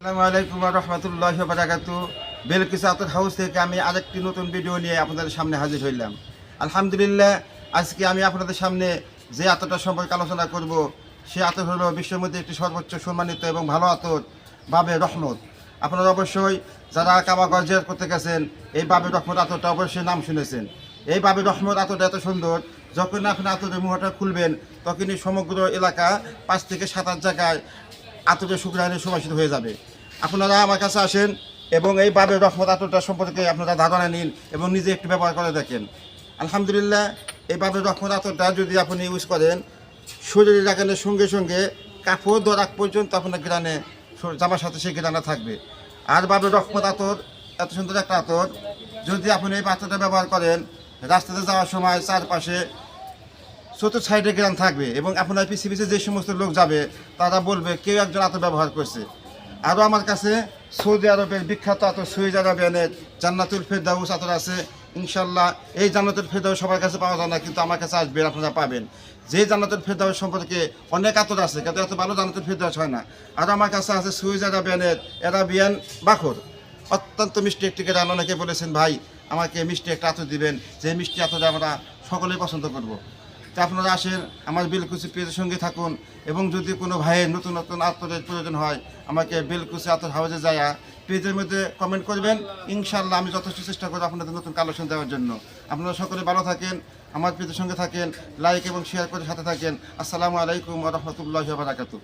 আসসালামু আলাইকুম রহমতুল্লাহ বারাকাতু। বেলকিস আতর হাউস থেকে আমি আরেকটি নতুন ভিডিও নিয়ে আপনাদের সামনে হাজির হইলাম। আলহামদুলিল্লাহ, আজকে আমি আপনাদের সামনে যে আতরটা সম্পর্কে আলোচনা করব, সে আতর হলো বিশ্বের মধ্যে একটি সর্বোচ্চ সম্মানিত এবং ভালো আতর, বাবে রহমত। আপনারা অবশ্যই যারা কাবা গর্জিয়ার করতে গেছেন, এই বাবে রহমত আতরটা অবশ্যই নাম শুনেছেন। এই বাবে রহমত আতরটা এত সুন্দর, যখন আপনি আতরের মুহটা খুলবেন, তখনই সমগ্র এলাকা পাঁচ থেকে সাত আট জায়গায় আতরের শুক্রাণে সুবাসিত হয়ে যাবে। আপনারা আমার কাছে আসেন এবং এই বাবে রহমত আতরটা সম্পর্কে আপনারা ধারণা নিন এবং নিজে একটু ব্যবহার করে দেখেন। আলহামদুলিল্লাহ, এই বাবে রহমত আতরটা যদি আপনি ইউজ করেন শরীরে লাগানোর সঙ্গে সঙ্গে কাপড় দরাক পর্যন্ত আপনার গ্রানে জামার সাথে সেই গ্রানা থাকবে। আর বাবে রহমত আতর এত সুন্দর একটা আতর যদি আপনি এই পাত্রটা ব্যবহার করেন, রাস্তাতে যাওয়ার সময় চারপাশে চতুর্থ সাইডে গ্রাম থাকবে এবং আপনার পিছিয়ে পিছিয়ে যে সমস্ত লোক যাবে, তারা বলবে, কেউ একজন আতর ব্যবহার করছে। আরও আমার কাছে সৌদি আরবের বিখ্যাত আতর সুইজ আরবিয়ানের জান্নাতুল ফেরদাউস আতর আছে। ইনশাল্লাহ এই জান্নাতুল ফেরদাউস সবার কাছে পাওয়া যায় না, কিন্তু আমার কাছে আসবেন আপনারা পাবেন। যে জান্নাতুল ফেরদাউস সম্পর্কে অনেক আতর আছে, কিন্তু এত ভালো জান্নাতুল ফেরদাউস হয় না। আর আমার কাছে আছে সুইজ আরবিয়ানের আরাবিয়ান বাখর অত্যন্ত মিষ্টি একটি গান অনেকে বলেছেন, ভাই, আমাকে মিষ্টি একটা আতর দিবেন। যে মিষ্টি আতর আমরা সকলেই পছন্দ করব। তা আপনারা আসেন, আমার বেলকুচি পেজের সঙ্গে থাকুন এবং যদি কোনো ভাইয়ের নতুন নতুন আতরের প্রয়োজন হয়, আমাকে বেলকুচি আত্ম হাউজে যায়া পেজের মধ্যে কমেন্ট করবেন। ইনশাল্লাহ আমি যথেষ্ট চেষ্টা করব আপনাদের নতুন কালেকশন দেওয়ার জন্য। আপনারা সকলে ভালো থাকেন, আমার পেজের সঙ্গে থাকেন লাইক এবং শেয়ার করে সাথে থাকেন। আসসালামু আলাইকুম রহমতুল্লাহ বারাকাতু